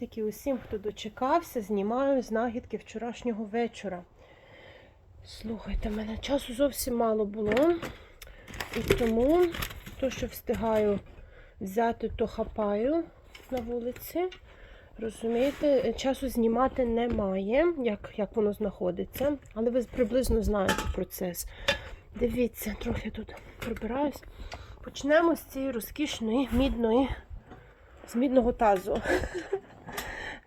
Привітики усім, хто дочекався, знімаю знахідки вчорашнього вечора. Слухайте, мене часу зовсім мало було. І тому то, що встигаю взяти, то хапаю на вулиці. Розумієте, часу знімати немає, як, як воно знаходиться, але ви приблизно знаєте процес. Дивіться, трохи тут прибираюсь. Почнемо з цієї розкішної мідної, з мідного тазу.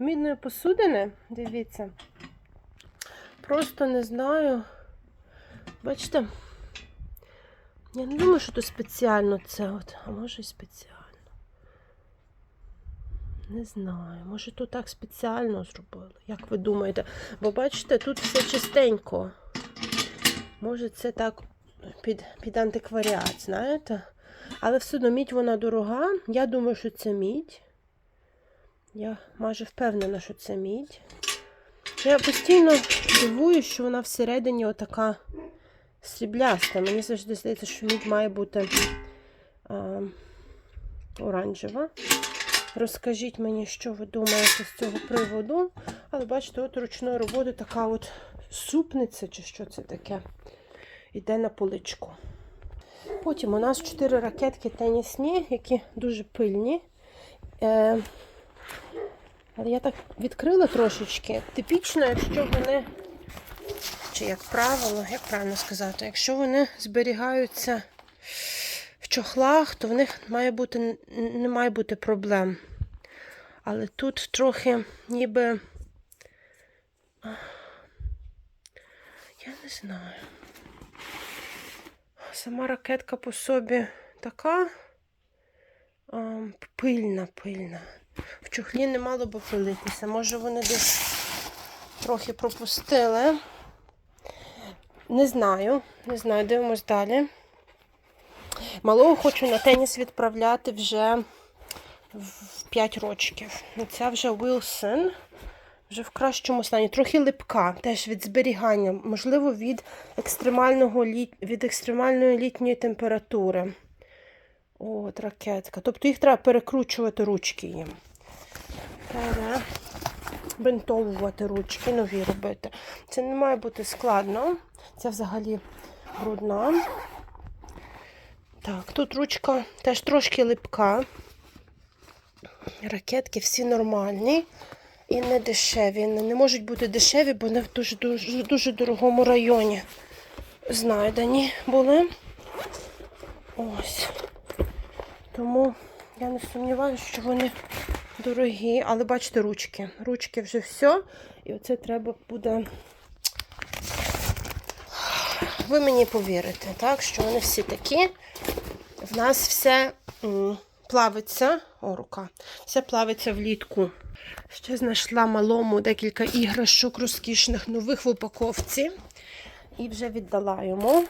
Мідної посудини, дивіться. Просто не знаю. Бачите? Я не думаю, що то спеціально це от, а може і спеціально. Не знаю, може тут так спеціально зробили. Як ви думаєте? Бо бачите, тут все чистенько. Може, це так під, під антикваріат, знаєте? Але все одно мідь вона дорога. Я думаю, що це мідь. Я майже впевнена, що це мідь. Я постійно дивую, що вона всередині отака срібляста. Мені завжди здається, що мідь має бути а, оранжева. Розкажіть мені, що ви думаєте з цього приводу. Але бачите, от ручної роботи така от супниця, чи що це таке, йде на поличку. Потім у нас чотири ракетки тенісні, які дуже пильні. Е, але я так відкрила трошечки. Типічно, якщо вони, чи як правило, як правильно сказати, якщо вони зберігаються в чохлах, то в них має бути, не має бути проблем. Але тут трохи ніби. Я не знаю. Сама ракетка по собі така пильна, пильна. В чохлі не мало би пилитися. Може вони десь трохи пропустили. Не знаю, не знаю, дивимось далі. Малого хочу на теніс відправляти вже в 5 років. Це вже Wilson, вже в кращому стані. Трохи липка, теж від зберігання, можливо, від, екстремального літ... від екстремальної літньої температури. От, ракетка. Тобто їх треба перекручувати ручки їм. Бинтовувати ручки, нові робити. Це не має бути складно. Це взагалі брудна. Так, тут ручка теж трошки липка. Ракетки всі нормальні і не дешеві. Не можуть бути дешеві, бо вони в дуже дуже дуже дорогому районі знайдені були. Ось. Тому я не сумніваюся, що вони дорогі, але бачите, ручки. Ручки вже все. І оце треба буде. Ви мені повірите, так, що вони всі такі. В нас все плавиться, о, рука, все плавиться влітку. Ще знайшла малому декілька іграшок розкішних нових в упаковці. І вже віддала йому.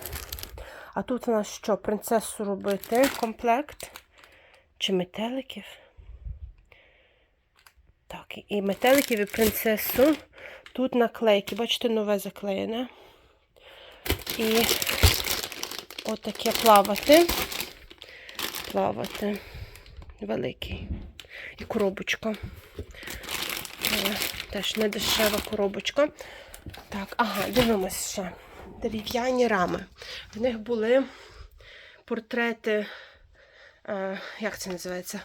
А тут у нас що? Принцесу робити? Комплект? Чи метеликів? Так, і метеликів, і принцесу. Тут наклейки, бачите, нове заклеєне. І отаке плавати. Плавати. Великий. І коробочка. Е, Теж не дешева коробочка. Так, ага, дивимося ще. Дерев'яні рами. В них були портрети, як це називається?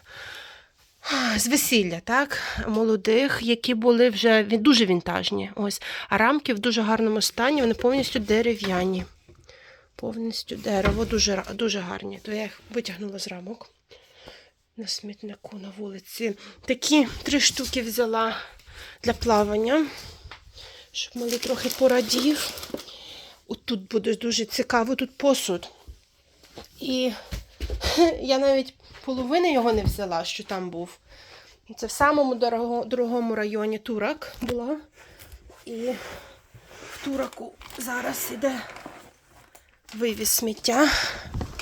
з весілля, так, молодих, які були вже дуже вінтажні. Ось. А рамки в дуже гарному стані, вони повністю дерев'яні. Повністю дерево, дуже, дуже гарні. То я їх витягнула з рамок на смітнику на вулиці. Такі три штуки взяла для плавання, щоб малий трохи порадів. От тут буде дуже цікаво, тут посуд. І я навіть половини його не взяла, що там був. Це в самому дорого, дорогому районі Турак була. І в Тураку зараз іде вивіз сміття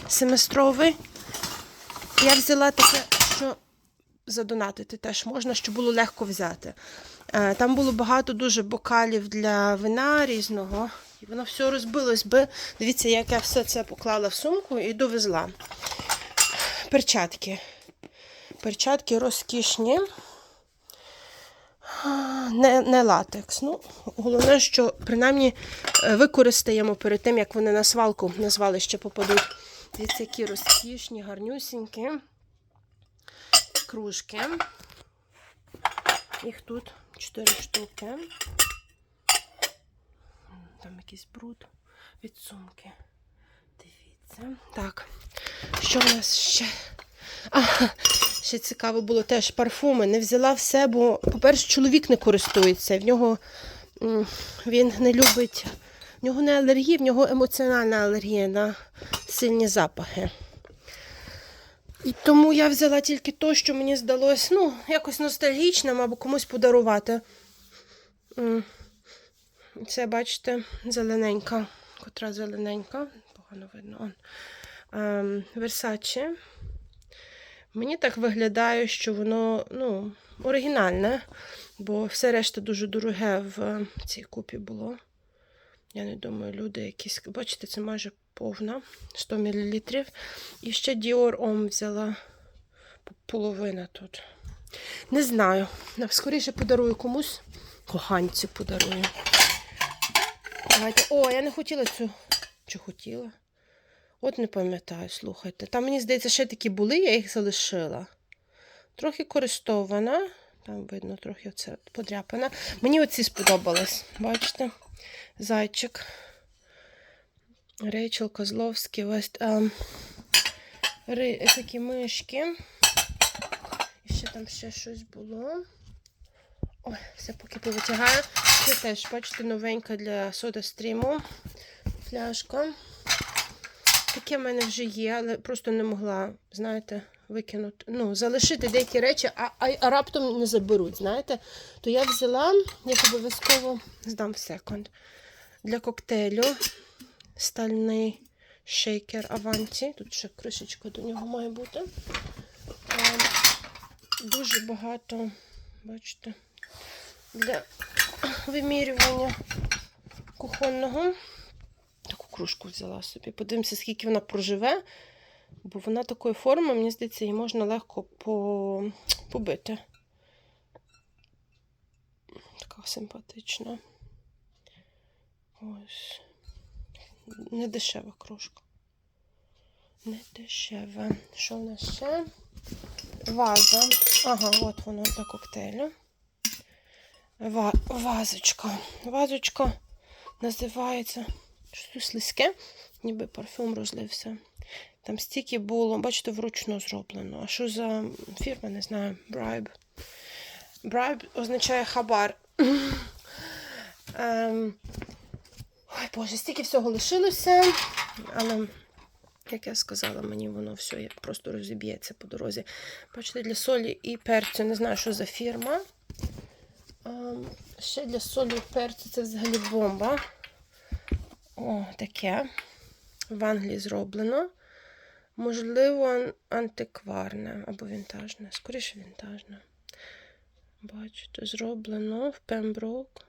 семестровий. Я взяла таке, що задонатити теж можна, щоб було легко взяти. Е, Там було багато дуже бокалів для вина різного. Воно все розбилось би. Дивіться, як я все це поклала в сумку і довезла. Перчатки. Перчатки розкішні. не, не латекс. Ну, головне, що принаймні е, використаємо перед тим, як вони на свалку на звалище попадуть. Дивіться, які розкішні, гарнюсінькі кружки. Їх тут 4 штуки. Там якийсь бруд від сумки. Дивіться. Так, що в нас ще? А, ще цікаво було теж парфуми. Не взяла все, бо, по-перше, чоловік не користується. В нього він не любить. В нього не алергія, в нього емоціональна алергія на сильні запахи. І тому я взяла тільки то, що мені здалось, ну, якось ностальгічним або комусь подарувати. Це, бачите, зелененька, котра зелененька, погано видно. Он. Ем, Versace. Мені так виглядає, що воно ну, оригінальне, бо все решта дуже дороге в е, цій купі було. Я не думаю, люди якісь. Бачите, це майже повна 100 мл. І ще Dior Homme взяла половина тут. Не знаю. Скоріше подарую комусь. Коханцю подарую. Давайте. О, я не хотіла цю. Чи хотіла? От не пам'ятаю, слухайте. Там, мені здається, ще такі були, я їх залишила. Трохи користована. Там видно, трохи оце подряпана. Мені оці сподобались. Бачите? Зайчик. Рейчел Козловський. Вест. А, ри, такі мишки. І ще там ще щось було. Ой, все поки повитягаю. Це теж, бачите, новенька для сода стріму. Фляжка. Таке в мене вже є, але просто не могла, знаєте, викинути. Ну, залишити деякі речі, а, а, а раптом не заберуть, знаєте. То я взяла, як обов'язково здам в секунд. Для коктейлю стальний шейкер Аванті. Тут ще кришечка до нього має бути. Е, Дуже багато, бачите, для вимірювання кухонного. Таку кружку взяла собі. Подивимося, скільки вона проживе, бо вона такої форми, мені здається, її можна легко по... побити. Така симпатична. Ось. Не дешева кружка. Не дешева. Що в нас ще? Ваза. Ага, от воно для коктейлю. Ва... Вазочка. Вазочка називається. Щось слизьке, ніби парфюм розлився. Там стільки було, бачите, вручну зроблено. А що за фірма, не знаю. Bribe. Bribe означає хабар. ем... Ой, Боже, стільки всього лишилося. Але, як я сказала, мені воно все просто розіб'ється по дорозі. Бачите, для солі і перцю. Не знаю, що за фірма. Ем... Ще для солі перцю це взагалі бомба. О, таке. В Англії зроблено. Можливо, антикварне або вінтажне. Скоріше вінтажне. Бачите, зроблено в Пемброк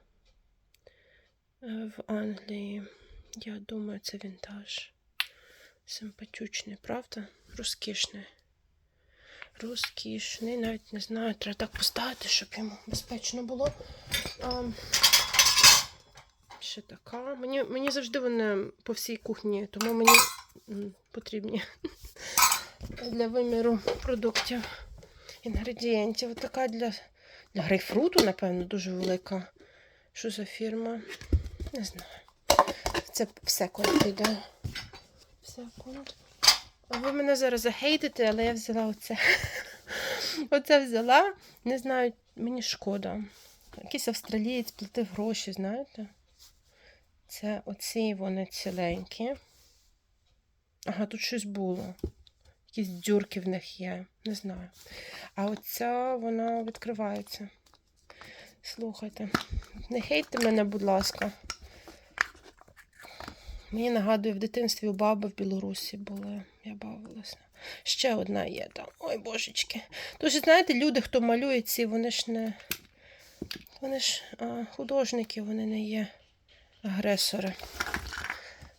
е, в Англії. Я думаю, це вінтаж. Симпатючний, правда? Розкішний. Розкішний. Навіть не знаю, треба так поставити, щоб йому безпечно було. Ам, Ще така. Мені, мені завжди вони по всій кухні, тому мені потрібні для виміру продуктів, інгредієнтів. Така для, для грейпфруту, напевно, дуже велика. Що за фірма? Не знаю. Це в секунд піде. В секунд. Ви мене зараз захейтите, але я взяла оце. Оце взяла. Не знаю, мені шкода. Якийсь австралієць платив гроші, знаєте? Це оці вони ціленькі. Ага, тут щось було. Якісь дюрки в них є. Не знаю. А оця вона відкривається. Слухайте, не хейте мене, будь ласка. Мені нагадує, в дитинстві у баби в Білорусі були. Я бавилася. Ще одна є там. Ой, божечки. Тож, знаєте, люди, хто малює ці, вони ж не. Вони ж а, художники, вони не є агресори.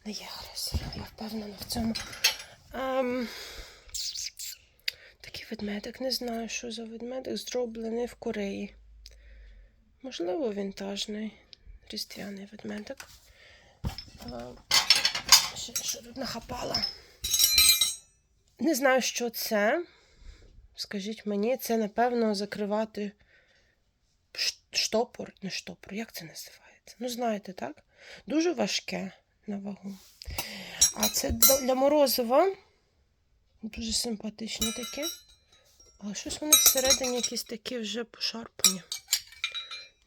Не є агресори, я впевнена в цьому. Ем, такий ведмедик, не знаю, що за ведмедик, зроблений в Кореї. Можливо, вінтажний різдвяний ведмедик. А, Ще що тут нахапала? Не знаю, що це. Скажіть мені, це, напевно, закривати штопор, не штопор, як це називається? Ну, знаєте, так? Дуже важке на вагу. А це для морозива. Дуже симпатичні такі. Але щось вони всередині якісь такі вже пошарпані.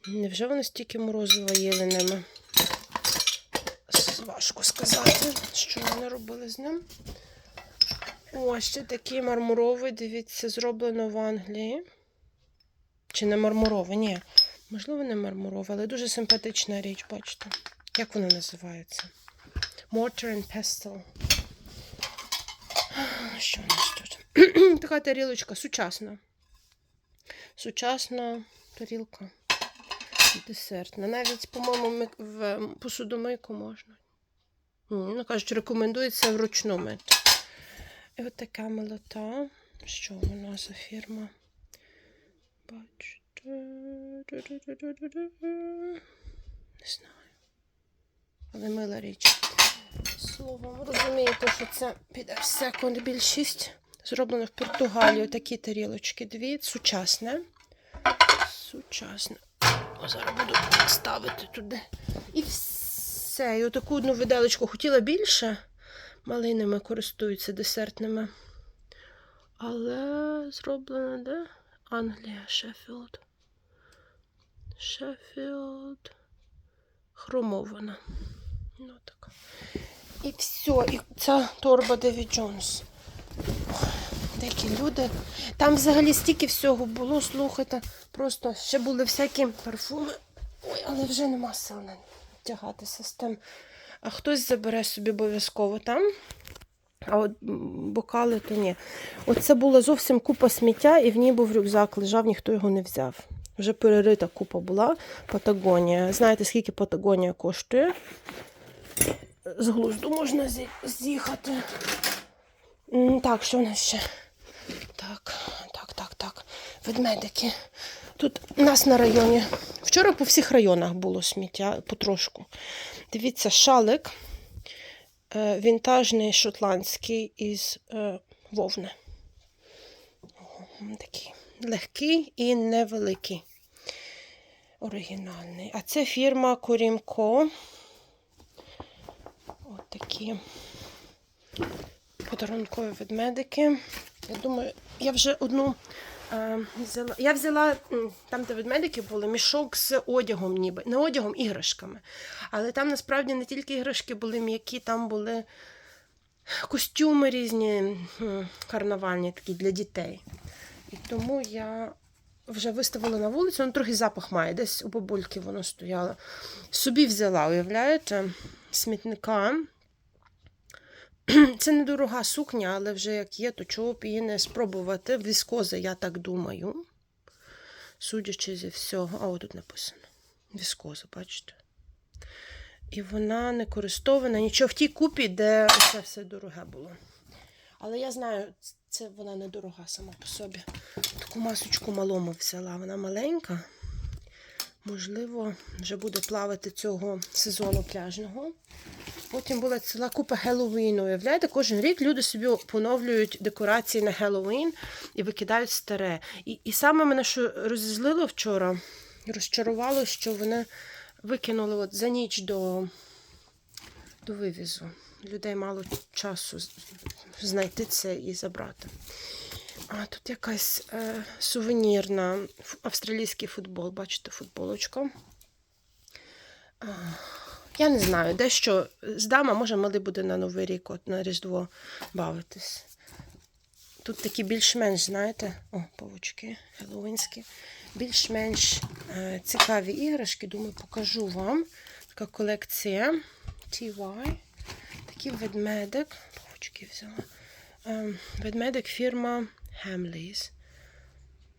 Невже вони стільки морозива їли ними? Важко сказати, що вони робили з ним. О, ще такий мармуровий, дивіться, зроблено в Англії. Чи не мармуровий? Ні. Можливо, не мармуровий, але дуже симпатична річ, бачите. Як вона називається? Mortar and Pestle. Що у нас тут? така тарілочка сучасна. Сучасна тарілка. Десертна. Навіть, по-моєму, в посудомийку можна. Ну, кажуть, рекомендується вручну мити. І от така милота. Що вона за фірма? Бачите. Не знаю. Але мила річ. Словом, розумієте, що це піде секунд більшість. Зроблено в Португалії такі тарілочки. Дві. Сучасне. Сучасне. О, зараз буду ставити туди. І все. І отаку одну виделочку хотіла більше. Малинами користуються десертними. Але зроблено де? Англія, Шеффілд. Шеффілд. Хромована. Ну так. І все. І ця торба Деві Джонс. Деякі люди. Там взагалі стільки всього було, слухайте. Просто ще були всякі парфуми. Ой, але вже нема сил на тягатися з тим. А хтось забере собі обов'язково там. А от бокали то ні. Оце була зовсім купа сміття, і в ній був рюкзак, лежав, ніхто його не взяв. Вже перерита купа була. Патагонія. Знаєте, скільки Патагонія коштує? З глузду можна з'їхати. Так, що в нас ще? Так, так, так, так. Ведмедики. Тут у нас на районі. Вчора по всіх районах було сміття потрошку. Дивіться, шалик е, вінтажний шотландський із е, вовни. Такий легкий і невеликий. Оригінальний. А це фірма Корімко. От такі подарункові ведмедики. Я думаю, я вже одну взяла. Я взяла там, де ведмедики були, мішок з одягом, ніби. Не одягом, іграшками. Але там насправді не тільки іграшки були м'які, там були костюми різні, карнавальні такі для дітей. І тому я вже виставила на вулицю, воно трохи запах має, десь у бабульки воно стояло. Собі взяла, уявляєте, смітника. Це недорога сукня, але вже як є, то чого б її не спробувати. Віскоза, я так думаю. Судячи зі всього. А, тут написано. Віскоза, бачите? І вона не користована нічого в тій купі, де це все дороге було. Але я знаю, це вона недорога сама по собі. Таку масочку малому взяла. Вона маленька. Можливо, вже буде плавати цього сезону пляжного. Потім була ціла купа Хеллоуіну. Уявляєте, кожен рік люди собі поновлюють декорації на Хеллоуін і викидають старе. І, і саме мене що розізлило вчора, розчарувало, що вони викинули от за ніч до, до вивізу. Людей мало часу знайти це і забрати. А тут якась е, сувенірна австралійський футбол. Бачите, футболочка. Я не знаю, дещо здам, а може мали буде на Новий рік, от на Різдво бавитись. Тут такі більш-менш, знаєте, о, павучки хеллоуінські, більш-менш е, цікаві іграшки. Думаю, покажу вам. Така колекція TY. Такий ведмедик. Павучки взяла. Е, ведмедик фірма Hamleys.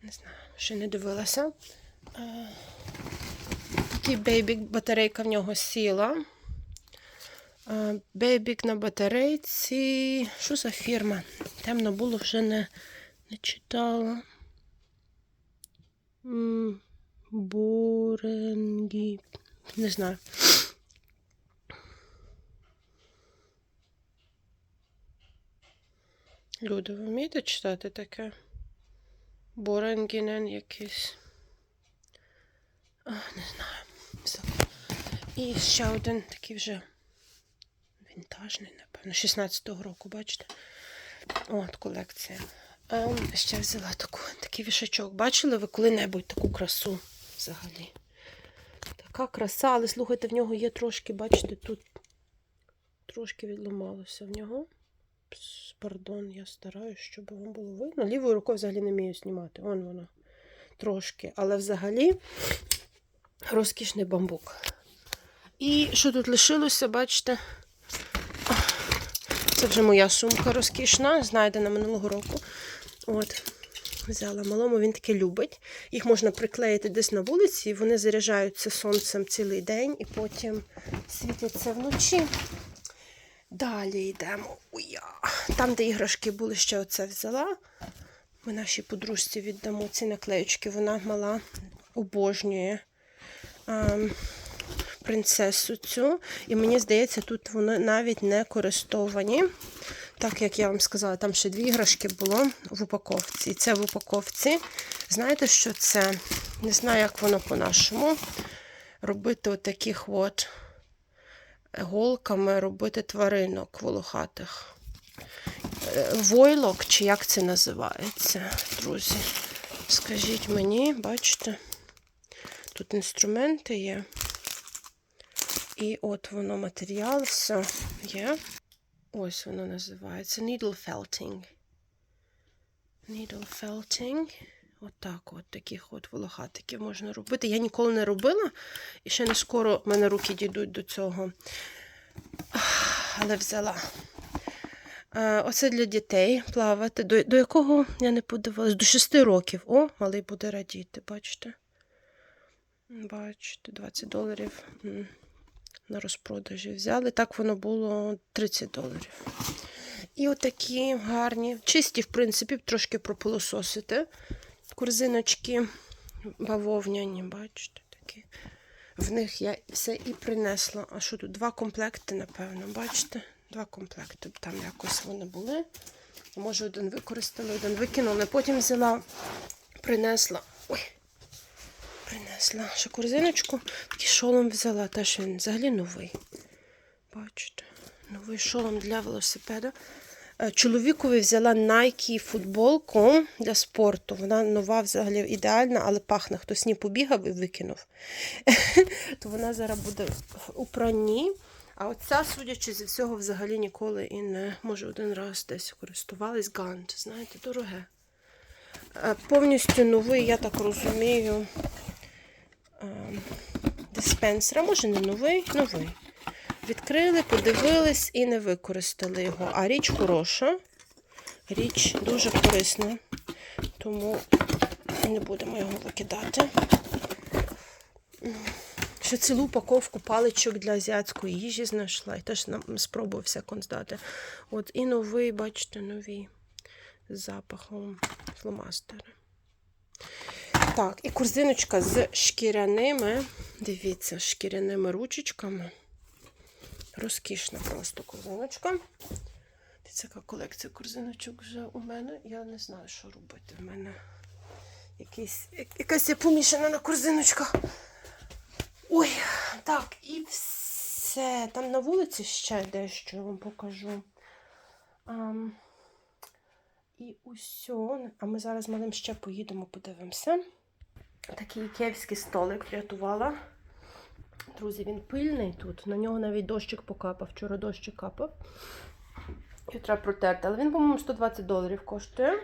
Не знаю, ще не дивилася. Е, такий бейбік, батарейка в нього сіла. Бейбік на батарейці. Що за фірма? Темно було, вже не, не читала. М, Буренгі. Не знаю. Люди, ви вмієте читати таке? Боренгінен якийсь. А, не знаю. Все. І ще один такий вже вінтажний, напевно, 16-го року, бачите? От колекція. Ем, ще взяла таку, такий вішачок. Бачили ви коли-небудь таку красу взагалі? Така краса, але слухайте, в нього є трошки, бачите, тут трошки відламалося в нього. Пс, Пардон, я стараюсь, щоб вам було видно. Лівою рукою взагалі не вмію знімати. Вон воно. Трошки. Але взагалі розкішний бамбук. І що тут лишилося, бачите? Це вже моя сумка розкішна, знайдена минулого року. От, взяла малому, він таке любить. Їх можна приклеїти десь на вулиці, і вони заряджаються сонцем цілий день і потім світяться вночі. Далі йдемо. Уя. Там, де іграшки були, ще оце взяла. Ми нашій подружці віддамо ці наклеючки. Вона мала, обожнює принцесу цю. І мені здається, тут вони навіть не користовані. Так як я вам сказала, там ще дві іграшки було в упаковці. І це в упаковці. Знаєте, що це? Не знаю, як воно по-нашому. Робити отаких от голками робити тваринок волохатих. Е, Войлок, чи як це називається, друзі? Скажіть мені, бачите? Тут інструменти є. І от воно матеріал, все є. Ось воно називається Needle Felting. Needle Felting. Отак, от таких от волохатиків можна робити. Я ніколи не робила, і ще не скоро в мене руки дійдуть до цього. Але взяла. Оце для дітей плавати. До, до якого я не подивилась? До 6 років. О, малий буде радіти, бачите? Бачите, 20 доларів на розпродажі взяли. Так воно було 30 доларів. І отакі гарні, чисті, в принципі, трошки пропилососити. Корзиночки бавовняні, бачите, такі. В них я все і принесла. А що тут? Два комплекти, напевно, бачите? Два комплекти. Там якось вони були. Може, один використали, один викинули. Потім взяла, принесла. Ой, принесла ще корзиночку. Такий шолом взяла. Теж він взагалі новий. Бачите, новий шолом для велосипеда. Е, Чоловікові взяла Nike футболку для спорту. Вона нова, взагалі ідеальна, але пахне. Хтось не побігав і викинув. То вона зараз буде у пранні. А оця, судячи зі всього, взагалі ніколи і не може один раз десь користувались Гант. Знаєте, дороге. Е, Повністю новий, я так розумію, ем, диспенсер. А може не новий, новий. Відкрили, подивились і не використали його. А річ хороша, річ дуже корисна, тому не будемо його викидати. Ще цілу упаковку паличок для азіатської їжі знайшла. І теж нам спробую здати. От і новий, бачите, нові з запахом фломастери. Так, і корзиночка з шкіряними, дивіться, шкіряними ручечками. Розкішна просто корзиночка. Це яка колекція корзиночок вже у мене. Я не знаю, що робити. В мене якийсь, якась я помішана на корзиночках. Ой, так, і все. Там на вулиці ще дещо я вам покажу. Ам, і усьо. А ми зараз малим ще поїдемо, подивимося. Такий київський столик врятувала. Друзі, він пильний тут. На нього навіть дощик покапав. Вчора дощик капав. Його треба протерти. Але він, по-моєму, 120 доларів коштує.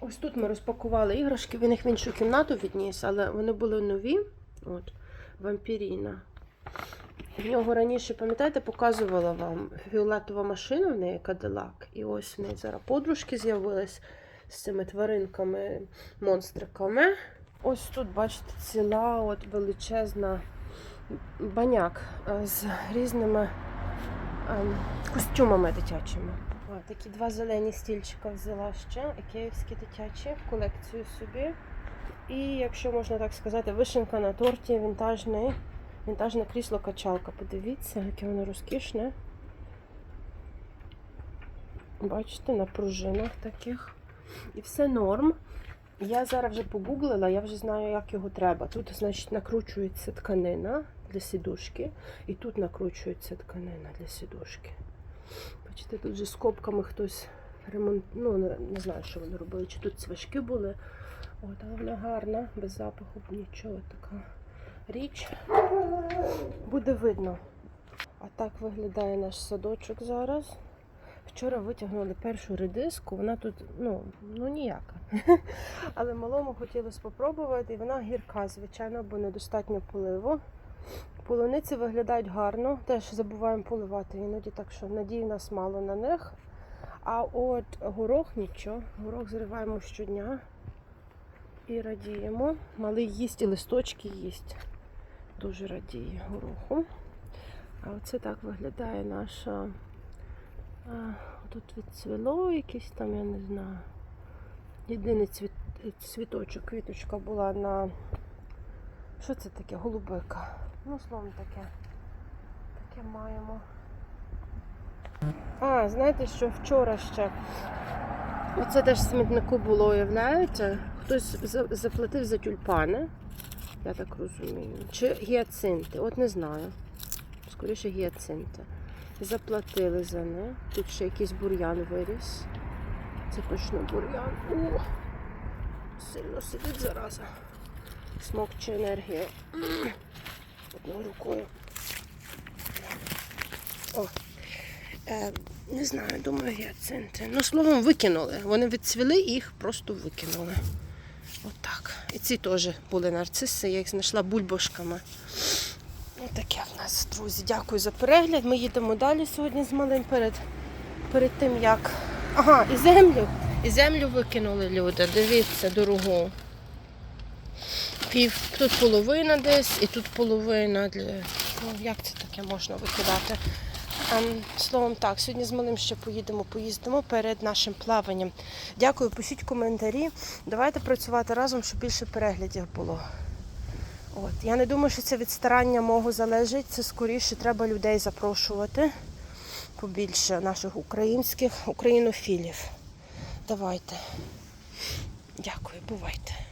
Ось тут ми розпакували іграшки, він їх в іншу кімнату відніс, але вони були нові. От, вампіріна. В нього раніше, пам'ятаєте, показувала вам фіолетова машина в неї Кадилак. І ось в неї зараз подружки з'явились з цими тваринками, монстриками. Ось тут, бачите, ціла от величезна баняк е, з різними ем, костюмами дитячими. Такі два зелені стільчика взяла ще, київські дитячі колекцію собі. І, якщо можна так сказати, вишенка на торті вінтажний, вінтажне крісло-качалка. Подивіться, яке воно розкішне. Бачите, на пружинах таких. І все норм. Я зараз вже погуглила, я вже знаю, як його треба. Тут, значить, накручується тканина для сідушки, і тут накручується тканина для сідушки. Бачите, тут вже скобками хтось ремонт, ну не, знаю, що вони робили, чи тут цвяшки були. От, але вона гарна, без запаху, нічого така річ. Буде видно. А так виглядає наш садочок зараз. Вчора витягнули першу редиску, вона тут ну, ну ніяка. Але малому хотілося спробувати, і вона гірка, звичайно, бо недостатньо поливу. Полуниці виглядають гарно, теж забуваємо поливати іноді, так що надій нас мало на них. А от горох нічого, горох зриваємо щодня і радіємо. Малий їсть і листочки їсть. Дуже радіє гороху. А оце так виглядає наша. Тут відцвіло якесь там, я не знаю. Єдиний цвіт, цвіточок, квіточка була на. Що це таке? Голубика. Ну, словом таке. Таке маємо. А, знаєте, що вчора ще. Оце теж смітнику було, уявляєте? Хтось заплатив за тюльпани, я так розумію. Чи гіацинти, от не знаю. Скоріше гіацинти. Заплатили за них. Тут ще якийсь бур'ян виріс. Це точно бур'ян. О! Сильно сидить зараза. Смокче енергія. Одною рукою. О. Е, не знаю, думаю, гіацинти. Ну, словом, викинули. Вони відцвіли і їх просто викинули. Отак. І ці теж були нарциси, я їх знайшла бульбашками. Отаке в нас, друзі. Дякую за перегляд. Ми їдемо далі сьогодні з малим перед, перед тим, як. Ага, і землю. І землю викинули люди. Дивіться, дорогу. Пів, тут половина десь, і тут половина для. Ну, як це таке можна викидати? Ем, словом, так, сьогодні з малим ще поїдемо, поїздимо перед нашим плаванням. Дякую, пишіть коментарі. Давайте працювати разом, щоб більше переглядів було. От. Я не думаю, що це від старання мого залежить. Це скоріше треба людей запрошувати побільше наших українських українофілів. Давайте. Дякую, бувайте.